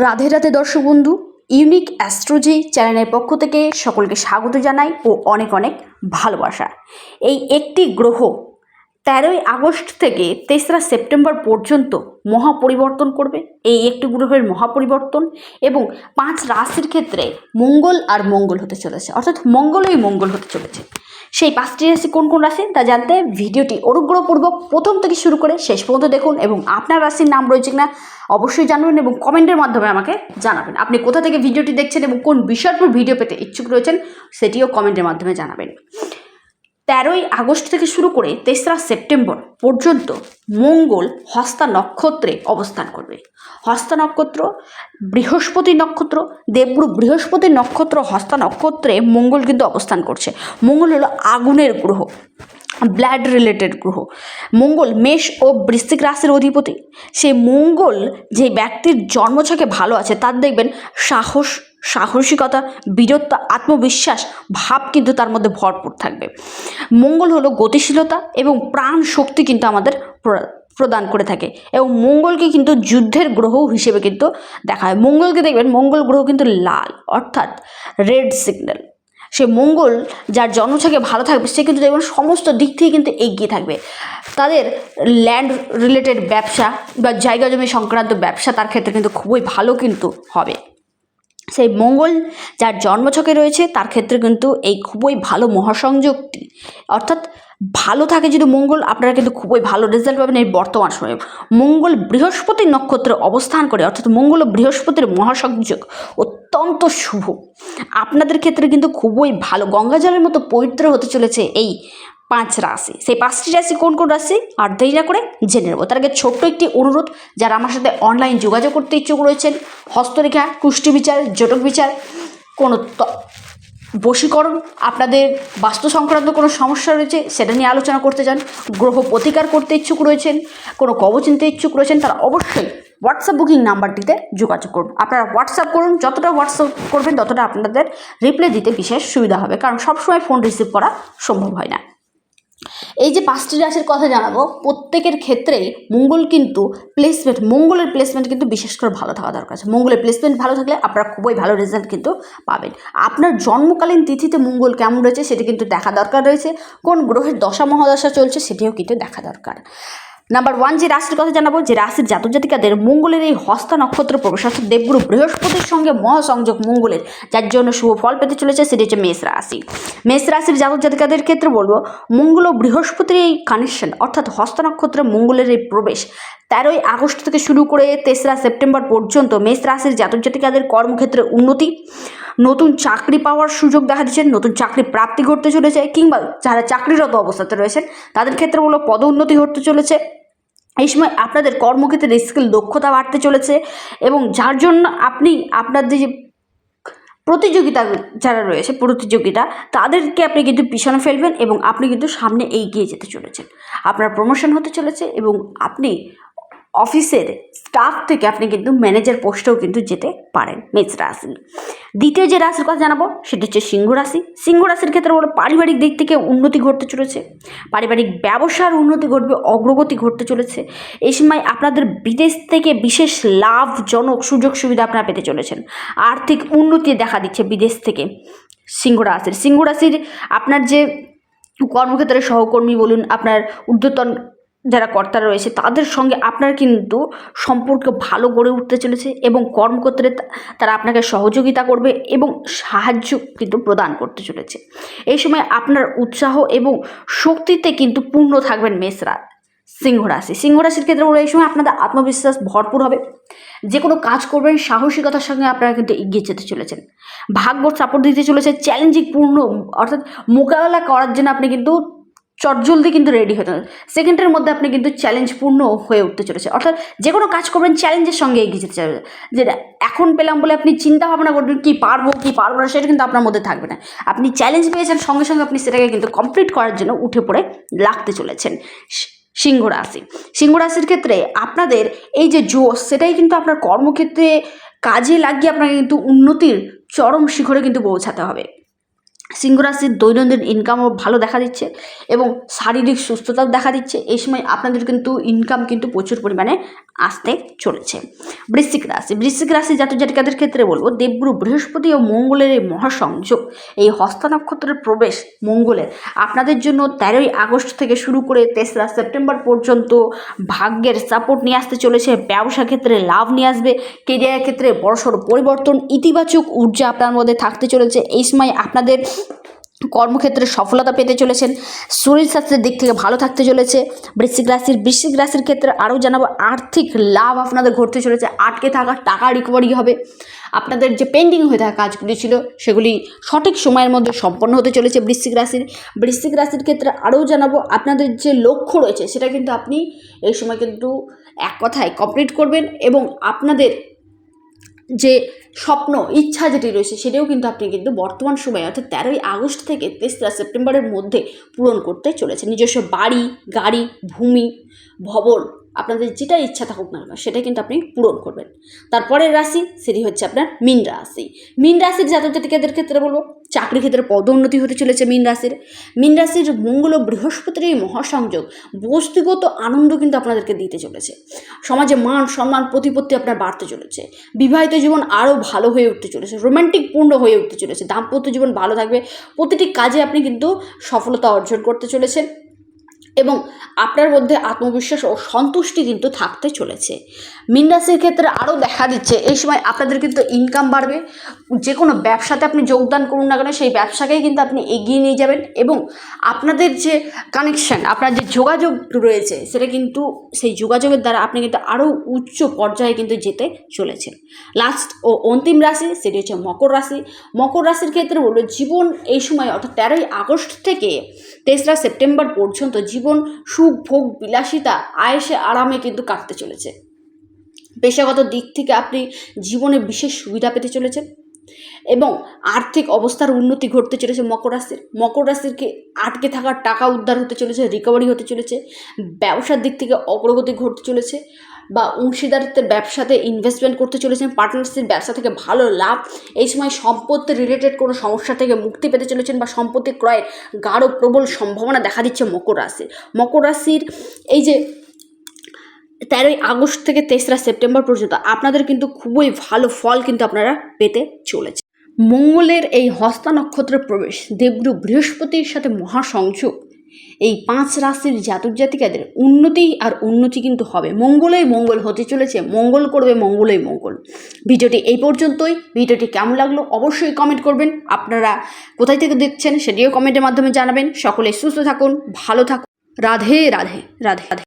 রাধে রাধে দর্শক বন্ধু, ইউনিক অ্যাস্ট্রোজি চ্যানেলের পক্ষ থেকে সকলকে স্বাগত জানাই ও অনেক অনেক ভালোবাসা। এই একটি গ্রহ তেরোই আগস্ট থেকে তেসরা সেপ্টেম্বর পর্যন্ত মহাপরিবর্তন করবে। এই একটি গ্রহের মহাপরিবর্তন এবং পাঁচ রাশির ক্ষেত্রে মঙ্গল আর মঙ্গল হতে চলেছে। অর্থাৎ মঙ্গলই মঙ্গল হতে চলেছে। সেই পাঁচটি রাশি কোন কোন রাশি তা জানতে ভিডিওটি অনুগ্রহপূর্বক প্রথম থেকে শুরু করে শেষ পর্যন্ত দেখুন এবং আপনার রাশির নাম রয়েছে কিনা অবশ্যই জানাবেন এবং কমেন্টের মাধ্যমে আমাকে জানাবেন। আপনি কোথা থেকে ভিডিওটি দেখছেন এবং কোন বিষয়ের ভিডিও পেতে ইচ্ছুক রয়েছেন সেটিও কমেন্টের মাধ্যমে জানাবেন। তেরোই আগস্ট থেকে শুরু করে তেসরা সেপ্টেম্বর পর্যন্ত মঙ্গল হস্তা নক্ষত্রে অবস্থান করবে। হস্তা নক্ষত্র, বৃহস্পতি নক্ষত্র, দেবগুরু বৃহস্পতি নক্ষত্র, হস্তা নক্ষত্রে মঙ্গল কিন্তু অবস্থান করছে। মঙ্গল হলো আগুনের গ্রহ ব্লাড রিলেটেড গ্রহ। মঙ্গল মেষ ও বৃশ্চিক রাশির অধিপতি। সেই মঙ্গল যে ব্যক্তির জন্মছকে ভালো আছে, তার দেখবেন সাহস সাহসিকতা, বীরত্ব, আত্মবিশ্বাস, ভাব কিন্তু তার মধ্যে ভরপুর থাকবে। মঙ্গল হলো গতিশীলতা এবং প্রাণ শক্তি কিন্তু আমাদের প্র- প্রদান করে থাকে এবং মঙ্গলকে কিন্তু যুদ্ধের গ্রহ হিসেবে কিন্তু দেখা হয়। মঙ্গলকে দেখবেন, মঙ্গল গ্রহ কিন্তু লাল, অর্থাৎ রেড সিগন্যাল। সে মঙ্গল যার জন্মছকে ভালো থাকবে, সে কিন্তু দেখবেন সমস্ত দিক থেকে কিন্তু এগিয়ে থাকবে। তাদের ল্যান্ড রিলেটেড ব্যবসা বা জায়গা জমি সংক্রান্ত ব্যবসা তার ক্ষেত্রে কিন্তু খুবই ভালো কিন্তু হবে। সেই মঙ্গল যার জন্মছকে রয়েছে, তার ক্ষেত্রে কিন্তু এই খুবই ভালো মহাসংযোগটি অর্থাৎ ভালো থাকে যদি মঙ্গল, আপনারা কিন্তু খুবই ভালো রেজাল্ট পাবেন এই বর্তমান সময়ে। মঙ্গল বৃহস্পতি নক্ষত্রে অবস্থান করে, অর্থাৎ মঙ্গল ও বৃহস্পতির মহাসংযোগ অত্যন্ত শুভ। আপনাদের ক্ষেত্রে কিন্তু খুবই ভালো। গঙ্গাজলের মতো পবিত্র হতে চলেছে এই পাঁচ রাশি। সেই পাঁচটি রাশি কোন কোন রাশি? আর দেরি না করে জেনে নেব। তার আগে ছোট্ট একটি অনুরোধ, যারা আমার সাথে অনলাইন যোগাযোগ করতে ইচ্ছুক রয়েছেন, হস্তরেখা, কুষ্টি বিচার, জটক বিচার, কোনো বশীকরণ, আপনাদের বাস্তু সংক্রান্ত কোনো সমস্যা রয়েছে, সেটা নিয়ে আলোচনা করতে চান, গ্রহ প্রতিকার করতে ইচ্ছুক রয়েছেন, কোনো কবচ নিতে ইচ্ছুক রয়েছেন, তারা অবশ্যই হোয়াটসঅ্যাপ বুকিং নাম্বারটিতে যোগাযোগ করুন। আপনারা হোয়াটসঅ্যাপ করুন, যতটা হোয়াটসঅ্যাপ করবেন, ততটা আপনাদের রিপ্লাই দিতে বিশেষ সুবিধা হবে, কারণ সবসময় ফোন রিসিভ করা সম্ভব হয় না। এই যে পাঁচটি রাশির কথা জানাব, প্রত্যেকের ক্ষেত্রেই মঙ্গল কিন্তু প্লেসমেন্ট মঙ্গলের প্লেসমেন্ট কিন্তু বিশেষ করে ভালো থাকা দরকার আছে। মঙ্গলের প্লেসমেন্ট ভালো থাকলে আপনারা খুবই ভালো রেজাল্ট কিন্তু পাবেন। আপনার জন্মকালীন তিথিতে মঙ্গল কেমন রয়েছে সেটি কিন্তু দেখা দরকার রয়েছে। কোন গ্রহের দশা মহাদশা চলছে সেটিও কিন্তু দেখা দরকার। নাম্বার ওয়ান, যে রাশির কথা জানাব, যে রাশির জাতক জাতিকাদের মঙ্গলের এই হস্তা নক্ষত্র অর্থাৎ দেবগুরু বৃহস্পতির সঙ্গে মহাসংযোগ মঙ্গলের, যার জন্য শুভ ফল পেতে চলেছে, সেটি হচ্ছে মেষ রাশি। মেষ রাশির জাতক জাতিকাদের ক্ষেত্রে বলব, মঙ্গল ও বৃহস্পতির এই কানেকশন অর্থাৎ হস্তা নক্ষত্রে মঙ্গলের এই প্রবেশ, তেরোই আগস্ট থেকে শুরু করে তেসরা সেপ্টেম্বর পর্যন্ত মেষ রাশির জাতক জাতিকাদের কর্মক্ষেত্রে উন্নতি, নতুন চাকরি পাওয়ার সুযোগ দেখা দিচ্ছে, নতুন চাকরি প্রাপ্তি ঘটতে চলেছে, কিংবা যারা চাকরিরত অবস্থাতে রয়েছেন, তাদের ক্ষেত্রে বলো পদোন্নতি ঘটতে চলেছে। এই সময় আপনাদের কর্মক্ষেত্রে স্কিল দক্ষতা বাড়তে চলেছে এবং যার জন্য আপনি আপনাদের যে প্রতিযোগিতা যারা রয়েছে, প্রতিযোগিতা, তাদেরকে আপনি কিন্তু পিছনে ফেলবেন এবং আপনি কিন্তু সামনে এগিয়ে যেতে চলেছেন। আপনার প্রমোশন হতে চলেছে এবং আপনি অফিসের স্টাফ থেকে আপনি কিন্তু ম্যানেজার পোস্টেও কিন্তু যেতে পারেন মেষ রাশি। দ্বিতীয় যে রাশির কথা জানাব, সেটা হচ্ছে সিংহ রাশি। সিংহ রাশির ক্ষেত্রে বলো পারিবারিক দিক থেকে উন্নতি ঘটতে চলেছে। পারিবারিক ব্যবসার উন্নতি ঘটবে, অগ্রগতি ঘটতে চলেছে। এই সময় আপনাদের বিদেশ থেকে বিশেষ লাভজনক সুযোগ সুবিধা আপনারা পেতে চলেছেন। আর্থিক উন্নতি দেখা দিচ্ছে বিদেশ থেকে সিংহ রাশির। সিংহ রাশির আপনার যে কর্মক্ষেত্রে সহকর্মী বলুন, আপনার ঊর্ধ্বতন যারা কর্তারা রয়েছে, তাদের সঙ্গে আপনার কিন্তু সম্পর্ক ভালো গড়ে উঠতে চলেছে এবং কর্মক্ষেত্রে তারা আপনাকে সহযোগিতা করবে এবং সাহায্য কিন্তু প্রদান করতে চলেছে। এই সময় আপনার উৎসাহ এবং শক্তিতে কিন্তু পূর্ণ থাকবেন মেষরা সিংহ রাশি। সিংহ রাশির ক্ষেত্রে এই সময় আপনাদের আত্মবিশ্বাস ভরপুর হবে। যে কোনো কাজ করবেন, সাহসিকতার সঙ্গে আপনারা কিন্তু এগিয়ে যেতে চলেছেন। ভাগ্য সাপোর্ট দিতে চলেছে চ্যালেঞ্জিং পূর্ণ, অর্থাৎ মোকাবেলা করার জন্য আপনি কিন্তু চটজলদি কিন্তু রেডি হতে সেকেন্ডের মধ্যে আপনি কিন্তু চ্যালেঞ্জপূর্ণ হয়ে উঠতে চলেছে। অর্থাৎ যে কোনো কাজ করবেন চ্যালেঞ্জের সঙ্গে এগিয়ে যেতে চাইবে যেটা এখন পেলাম বলে আপনি চিন্তা ভাবনা করবেন, কি পারব কি পারব না, সেটা কিন্তু আপনার মধ্যে থাকবে না। আপনি চ্যালেঞ্জ পেয়েছেন, সঙ্গে সঙ্গে আপনি সেটাকে কিন্তু কমপ্লিট করার জন্য উঠে পড়ে লাগতে চলেছেন। সিংহ রাশি। সিংহ রাশির ক্ষেত্রে আপনাদের এই যে জোশ, সেটাই কিন্তু আপনার কর্মক্ষেত্রে কাজে লাগিয়ে আপনাকে কিন্তু উন্নতির চরম শিখরে কিন্তু পৌঁছাতে হবে। সিংহ রাশির দৈনন্দিন ইনকামও ভালো দেখা দিচ্ছে এবং শারীরিক সুস্থতাও দেখা দিচ্ছে। এই সময় আপনাদের কিন্তু ইনকাম কিন্তু প্রচুর পরিমাণে আসতে চলেছে। বৃশ্চিক রাশি। বৃশ্চিক রাশি জাতক জাতিকাদের ক্ষেত্রে বলব, দেবগুরু বৃহস্পতি ও মঙ্গলের এই মহাসংযোগ, এই হস্ত নক্ষত্রের প্রবেশ মঙ্গলের, আপনাদের জন্য তেরোই আগস্ট থেকে শুরু করে তেসরা সেপ্টেম্বর পর্যন্ত ভাগ্যের সাপোর্ট নিয়ে আসতে চলেছে। ব্যবসা ক্ষেত্রে লাভ নিয়ে আসবে। কেরিয়ারের ক্ষেত্রে বড়সড় পরিবর্তন, ইতিবাচক ঊর্জা আপনার মধ্যে থাকতে চলেছে। এই সময় আপনাদের কর্মক্ষেত্রে সফলতা পেতে চলেছেন। শরীর স্বাস্থ্যের দিক থেকে ভালো থাকতে চলেছে। বৃশ্চিক রাশির বৃশ্চিক রাশির ক্ষেত্রে আরও জানাব, আর্থিক লাভ আপনাদের ঘটতে চলেছে। আটকে থাকা টাকা রিকভারি হবে। আপনাদের যে পেন্ডিং হয়ে থাকা কাজগুলি ছিল, সেগুলি সঠিক সময়ের মধ্যে সম্পন্ন হতে চলেছে বৃশ্চিক রাশির। বৃশ্চিক রাশির ক্ষেত্রে আরও জানাব, আপনাদের যে লক্ষ্য রয়েছে, সেটা কিন্তু আপনি এই সময় কিন্তু এক কথায় কমপ্লিট করবেন এবং আপনাদের যে স্বপ্ন, ইচ্ছা যেটি রয়েছে সেটাও কিন্তু আপনি কিন্তু বর্তমান সময়ে, অর্থাৎ তেরোই আগস্ট থেকে তেসরা সেপ্টেম্বরের মধ্যে পূরণ করতে চলেছে নিজস্ব বাড়ি, গাড়ি, ভূমি, ভবন আপনাদের যেটা ইচ্ছা থাকুক না কেন সেটা কিন্তু আপনি পূরণ করবেন। তারপরের রাশি, সেটি হচ্ছে আপনার মীন রাশি। মীন রাশির জাতক জাতিকাদের ক্ষেত্রে বলব চাকরি ক্ষেত্রে পদোন্নতি হতে চলেছে মীন রাশির। মীন রাশির মঙ্গল ও বৃহস্পতির এই মহাসংযোগ, বস্তুগত আনন্দ কিন্তু আপনাদেরকে দিতে চলেছে। সমাজে মান সম্মান, প্রতিপত্তি আপনার বাড়তে চলেছে। বিবাহিত জীবন আরও ভালো হয়ে উঠতে চলেছে, রোমান্টিক পূর্ণ হয়ে উঠতে চলেছে, দাম্পত্য জীবন ভালো থাকবে। প্রতিটি কাজে আপনি কিন্তু সফলতা অর্জন করতে চলেছেন। এবং আপনার মধ্যে আত্মবিশ্বাস ও সন্তুষ্টি কিন্তু থাকতে চলেছে। মীন রাশির ক্ষেত্রে আরও দেখা দিচ্ছে, এই সময় আপনাদের কিন্তু ইনকাম বাড়বে। যে কোনো ব্যবসাতে আপনি যোগদান করুন না কেন, সেই ব্যবসাকেই কিন্তু আপনি এগিয়ে নিয়ে যাবেন এবং আপনাদের যে কানেকশন আপনার যে যোগাযোগ রয়েছে, সেটা কিন্তু সেই যোগাযোগের দ্বারা আপনি কিন্তু আরও উচ্চ পর্যায়ে কিন্তু যেতে চলেছেন। লাস্ট ও অন্তিম রাশি, সেটি হচ্ছে মকর রাশি। মকর রাশির ক্ষেত্রে বলল জীবন এই সময়, অর্থাৎ তেরোই আগস্ট থেকে তেসরা সেপ্টেম্বর পর্যন্ত জীবন সুখ, ভোগ, বিলাসিতা, আয়েসে আরামে কিন্তু কাটতে চলেছে। পেশাগত দিক থেকে আপনি জীবনে বিশেষ সুবিধা পেতে চলেছেন এবং আর্থিক অবস্থার উন্নতি ঘটতে চলেছে মকর রাশির। মকর রাশিরকে আটকে থাকা টাকা উদ্ধার হতে চলেছে রিকভারি হতে চলেছে, ব্যবসার দিক থেকে অগ্রগতি ঘটতে চলেছে। বা অংশীদারিত্বের ব্যবসাতে ইনভেস্টমেন্ট করতে চলেছেন পার্টনারশিপ ব্যবসা থেকে ভালো লাভ, এই সময় সম্পত্তি রিলেটেড কোনো সমস্যা থেকে মুক্তি পেতে চলেছেন বা সম্পত্তি ক্রয়ের গাঢ় প্রবল সম্ভাবনা দেখা দিচ্ছে মকর রাশির। মকর রাশির এই যে তেরোই আগস্ট থেকে তেসরা সেপ্টেম্বর পর্যন্ত আপনাদের কিন্তু খুবই ভালো ফল কিন্তু আপনারা পেতে চলেছে মঙ্গলের এই হস্তা নক্ষত্রের প্রবেশ, দেবগুরু বৃহস্পতির সাথে মহাসংযোগ। এই পাঁচ রাশির জাতক জাতিকাদের উন্নতি আর উন্নতি কিন্তু হবে। মঙ্গলই মঙ্গল হতে চলেছে, মঙ্গল করবে মঙ্গলই মঙ্গল। ভিডিওটি এই পর্যন্তই। ভিডিওটি কেমন লাগল অবশ্যই কমেন্ট করবেন। আপনারা কোথায় থেকে দেখছেন সেটিও কমেন্টের মাধ্যমে জানাবেন। সকলে সুস্থ থাকুন, ভালো থাকুন। রাধে রাধে রাধে রাধে।